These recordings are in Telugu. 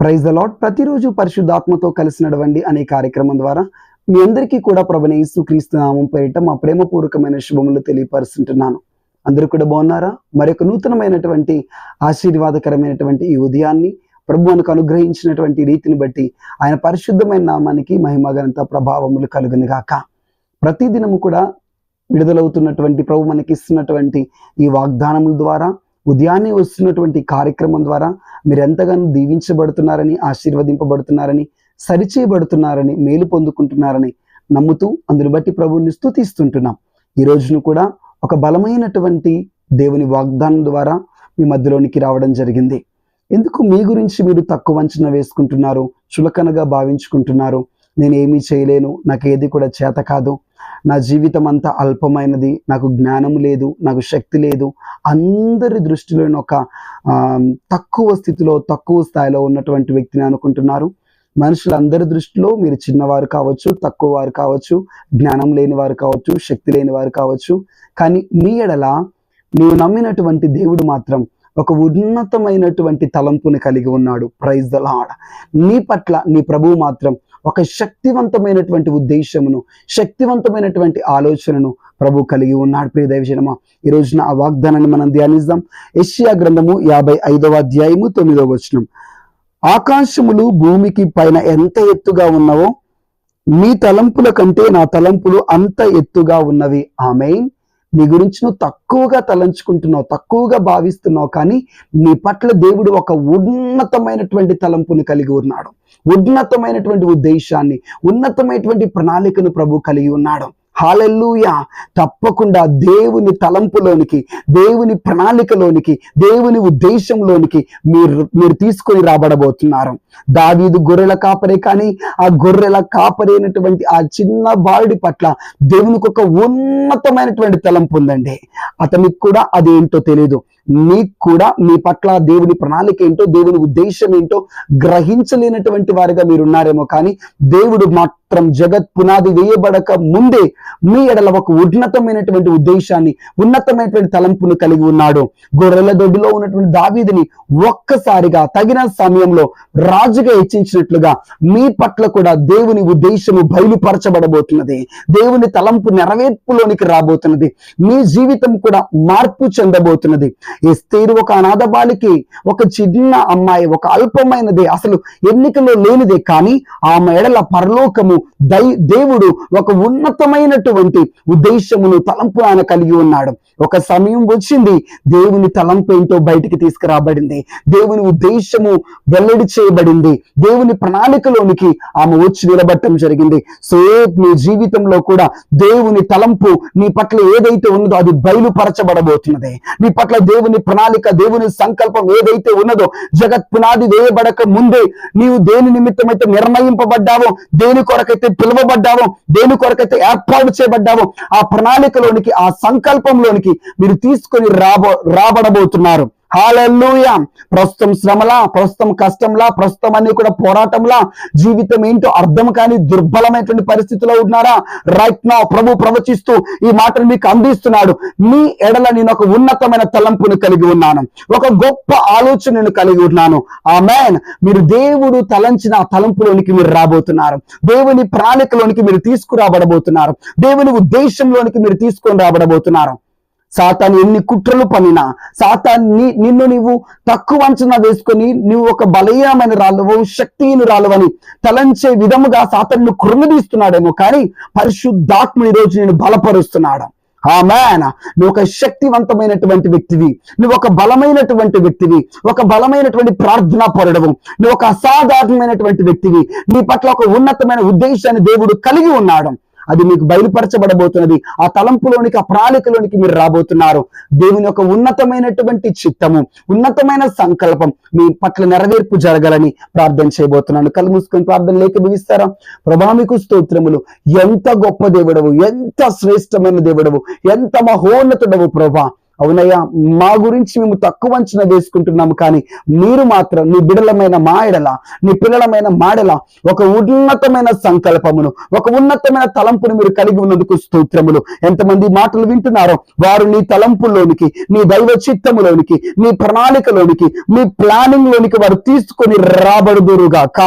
ప్రైజ్ ద లాడ్ ప్రతిరోజు పరిశుద్ధాత్మతో కలిసి నడవండి అనే కార్యక్రమం ద్వారా మీ అందరికీ కూడా ప్రభుని యేసుక్రీస్తు నామం పేరిట మా ప్రేమపూర్వకమైన శుభములు తెలియపరుస్తుంటున్నాను. అందరూ కూడా బాగున్నారా? మరొక నూతనమైనటువంటి ఆశీర్వాదకరమైనటువంటి ఈ ఉదయాన్ని ప్రభు మనకు అనుగ్రహించినటువంటి రీతిని బట్టి ఆయన పరిశుద్ధమైన నామానికి మహిమగనంత ప్రభావములు కలుగును గాక. ప్రతిదినము కూడా విడుదలవుతున్నటువంటి ప్రభు మనకి ఇస్తున్నటువంటి ఈ వాగ్దానముల ద్వారా ఉదయాన్నే వస్తున్నటువంటి కార్యక్రమం ద్వారా మీరు ఎంతగానో దీవించబడుతున్నారని ఆశీర్వదింపబడుతున్నారని సరిచేయబడుతున్నారని మేలు పొందుకుంటున్నారని నమ్ముతూ అందుని బట్టి ప్రభువుని స్థుతిస్తుంటున్నాం ఈ రోజును కూడా ఒక బలమైనటువంటి దేవుని వాగ్దానం ద్వారా మీ మధ్యలోనికి రావడం జరిగింది. ఎందుకు మీ గురించి మీరు తక్కువ అంచనా వేసుకుంటున్నారు చులకనగా భావించుకుంటున్నారు? నేను ఏమీ చేయలేను. నాకు ఏది కూడా చేత కాదు. నా జీవితం అంతా అల్పమైనది. నాకు జ్ఞానం లేదు. నాకు శక్తి లేదు. అందరి దృష్టిలో ఒక తక్కువ స్థితిలో తక్కువ స్థాయిలో ఉన్నటువంటి వ్యక్తిని అనుకుంటున్నారు. మనుషులందరి దృష్టిలో మీరు చిన్నవారు కావచ్చు తక్కువ వారు కావచ్చు జ్ఞానం లేని వారు కావచ్చు శక్తి లేని వారు కావచ్చు. కానీ మీ ఎడల నువ్వు నమ్మినటువంటి దేవుడు మాత్రం ఒక ఉన్నతమైనటువంటి తలంపుని కలిగి ఉన్నాడు. ప్రైజ్ ద లాడ్ నీ పట్ల నీ ప్రభువు మాత్రం ఒక శక్తివంతమైనటువంటి ఉద్దేశమును శక్తివంతమైనటువంటి ఆలోచనను ప్రభు కలిగి ఉన్నాడు. ప్రియ దైవజనమా ఈ రోజున ఆ వాగ్దానాన్ని మనం ధ్యానిద్దాం. యెషయా గ్రంథము యాభై ఐదవ అధ్యాయము తొమ్మిదవ వచనం. ఆకాశములు భూమికి పైన ఎంత ఎత్తుగా ఉన్నవో మీ తలంపుల కంటే నా తలంపులు అంత ఎత్తుగా ఉన్నవి. ఆమె నీ గురించి నువ్వు తక్కువగా తలంచుకుంటున్నావు తక్కువగా భావిస్తున్నావు కానీ నీ పట్ల దేవుడు ఒక ఉన్నతమైనటువంటి తలంపును కలిగి ఉన్నాడు. ఉన్నతమైనటువంటి ఉద్దేశాన్ని ఉన్నతమైనటువంటి ప్రణాళికను ప్రభు కలిగి ఉన్నాడు. హాలెల్లుయా తప్పకుండా దేవుని తలంపులోనికి దేవుని ప్రణాళికలోనికి దేవుని ఉద్దేశంలోనికి మీరు మీరు తీసుకొని రాబడబోతున్నారు. దావీదు గొర్రెల కాపరే కానీ ఆ గొర్రెల కాపరైనటువంటి ఆ చిన్న బాలుడి పట్ల దేవునికి ఒక ఉన్నతమైనటువంటి తలంపు ఉందండి అతనికి కూడా అదేంటో తెలియదు మీకు కూడా మీ పట్ల దేవుని ప్రణాళిక ఏంటో దేవుని ఉద్దేశం ఏంటో గ్రహించలేనటువంటి వారిగా మీరు ఉన్నారేమో కానీ దేవుడు మాత్రం జగత్ పునాది వేయబడక ముందే మీ ఎడల ఒక ఉన్నతమైనటువంటి ఉద్దేశాన్ని ఉన్నతమైనటువంటి తలంపును కలిగి ఉన్నాడు. గొర్రెల దొడ్డిలో ఉన్నటువంటి దావీదిని ఒక్కసారిగా తగిన సమయంలో రాజుగా హెచ్చించినట్లుగా మీ పట్ల కూడా దేవుని ఉద్దేశము బయలుపరచబడబోతున్నది. దేవుని తలంపు నెరవేర్పులోనికి రాబోతున్నది. మీ జీవితం కూడా మార్పు చెందబోతున్నది. ఎస్తేరు ఒక అనాథ బాలికి ఒక చిన్న అమ్మాయి ఒక అల్పమైనది అసలు ఎన్నికలో లేనిదే. కానీ ఆమె ఎడల పరలోకము దై దేవుడు ఒక ఉన్నతమైనటువంటి ఉద్దేశమును తలంపు ఆయన కలిగి ఉన్నాడు. ఒక సమయం వచ్చింది దేవుని తలంపు ఏంటో బయటికి తీసుకురాబడింది. దేవుని ఉద్దేశము వెల్లడి చేయబడింది. దేవుని ప్రణాళికలోనికి ఆమె వచ్చి నిలబట్టడం జరిగింది. సో నీ జీవితంలో కూడా దేవుని తలంపు నీ పట్ల ఏదైతే ఉన్నదో అది బయలుపరచబడబోతున్నది. నీ పట్ల దేవుని ప్రణాళిక దేవుని సంకల్పం ఏదైతే ఉన్నదో జగత్ పునాది వేయబడక ముందే నీవు దేని నిమిత్తమైతే నిర్ణయింపబడ్డావో దేని కొరకైతే పిలువబడ్డావో దేని కొరకైతే ఏర్పాటు చేయబడ్డావో ఆ ప్రణాళికలోనికి ఆ సంకల్పంలోనికి మీరు తీసుకొని రాబో రాబడబోతున్నారు. హాలూయ ప్రస్తుతం శ్రమలా ప్రస్తుతం కష్టంలా ప్రస్తుతం అన్ని కూడా పోరాటంలా. జీవితం ఏంటో అర్థం కాని దుర్బలమైనటువంటి పరిస్థితిలో ఉన్నారా? రైట్ నా ప్రభు ప్రవచిస్తూ ఈ మాటను మీకు అందిస్తున్నాడు. మీ ఎడల నేను ఒక ఉన్నతమైన తలంపును కలిగి ఉన్నాను. ఒక గొప్ప ఆలోచనను కలిగి ఉన్నాను. ఆ మ్యాన్ మీరు దేవుడు తలంచిన ఆ తలంపులోనికి మీరు రాబోతున్నారు. దేవుని ప్రణాళికలోనికి మీరు తీసుకురాబడబోతున్నారు. దేవుని ఉద్దేశంలోనికి మీరు తీసుకొని రాబడబోతున్నారు. సాతాను ఎన్ని కుట్రలు పనినా. సాతాన్ని నిన్ను నీవు తక్కువ అంచనా వేసుకొని నువ్వు ఒక బలహీనమైన రాళ్ళవు శక్తిని రాళ్ళవని తలంచే విధముగా సాతాన్ని కృంగదీస్తున్నాడేమో కానీ పరిశుద్ధాత్మ ఈ రోజు నేను బలపరుస్తున్నాడు. ఆ మేన నువ్వు ఒక శక్తివంతమైనటువంటి వ్యక్తివి. నువ్వు ఒక బలమైనటువంటి వ్యక్తివి. ఒక బలమైనటువంటి ప్రార్థనా పరుడవు. నువ్వు ఒక అసాధారణమైనటువంటి వ్యక్తివి. నీ పట్ల ఒక ఉన్నతమైన ఉద్దేశాన్ని దేవుడు కలిగి ఉన్నాడు. అది మీకు బయలుపరచబడబోతున్నది. ఆ తలంపులోనికి ఆ ప్రాళికలోనికి మీరు రాబోతున్నారు. దేవుని యొక్క ఉన్నతమైనటువంటి చిత్తము ఉన్నతమైన సంకల్పం మీ పట్ల నెరవేర్పు జరగాలని ప్రార్థన చేయబోతున్నాను. కళ్ళు మూసుకొని ప్రార్థన లేక ముగిస్తారా ప్రభా మీకు స్తోత్రములు. ఎంత గొప్ప దేవుడవు ఎంత శ్రేష్టమైన దేవుడవు ఎంత మహోన్నతుడవు ప్రభా. అవునయ్యా మా గురించి మేము తక్కువ అంచనా వేసుకుంటున్నాము కానీ మీరు మాత్రం నీ బిడలమైన మాయడల నీ పిల్లలమైన మాడల ఒక ఉన్నతమైన సంకల్పమును ఒక ఉన్నతమైన తలంపును మీరు కలిగి ఉన్నందుకు స్తోత్రములు. ఎంతమంది మాటలు వింటున్నారో వారు నీ తలంపుల్లోనికి నీ దైవ చిత్తములోనికి నీ ప్రణాళికలోనికి మీ ప్లానింగ్ లోనికి వారు తీసుకొని రాబడుదురుగాక.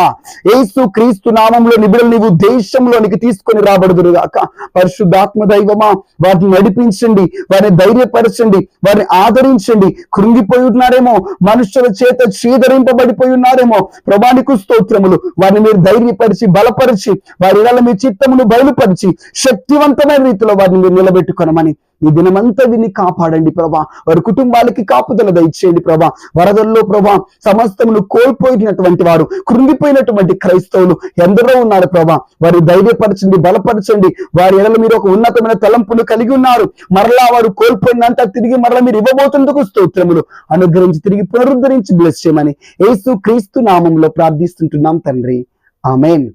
ఏసు క్రీస్తు నామంలో నిబిడలు నీవు దేశంలోనికి తీసుకొని రాబడుదురుగాక. పరిశుద్ధాత్మ దైవమా వారిని నడిపించండి వారిని ధైర్యపరచండి వారిని ఆదరించండి. కృంగిపోయి ఉన్నారేమో మనుషుల చేత చీదరింపబడిపోయి ఉన్నారేమో. ప్రభానికి స్తోత్రములు. వారిని మీరు ధైర్యపరిచి బలపరిచి వారి మీ చిత్తమును బయలుపరిచి శక్తివంతమైన రీతిలో వారిని మీరు నిలబెట్టుకొనమని ఈ దినమంతా విని కాపాడండి ప్రభా. వారి కుటుంబాలకి కాపుదల దయచేయండి ప్రభా. వరదల్లో ప్రభా సమస్తమును కోల్పోయినటువంటి వారు కృంగిపోయినటువంటి క్రైస్తవులు ఎందరో ఉన్నారు ప్రభా. వారి ధైర్యపరచండి బలపరచండి. వారి ఎడల మీరు ఒక ఉన్నతమైన తలంపులు కలిగి ఉన్నారు. మరలా వారు కోల్పోయినంత తిరిగి మరలా మీరు ఇవ్వబోతున్నందుకు స్తోత్రములు. అనుగ్రహించి తిరిగి పునరుద్ధరించి బ్లెస్ చేయమని యేసు క్రీస్తు నామంలో ప్రార్థిస్తుంటున్నాం తండ్రి. Amen.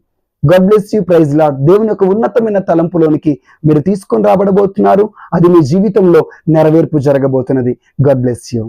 God bless you praise Lord దేవుని యొక్క ఉన్నతమైన తలంపులోనికి మీరు తీసుకొని రాబడబోతున్నారు. అది మీ జీవితంలో నెరవేర్పు జరగబోతున్నది. God bless you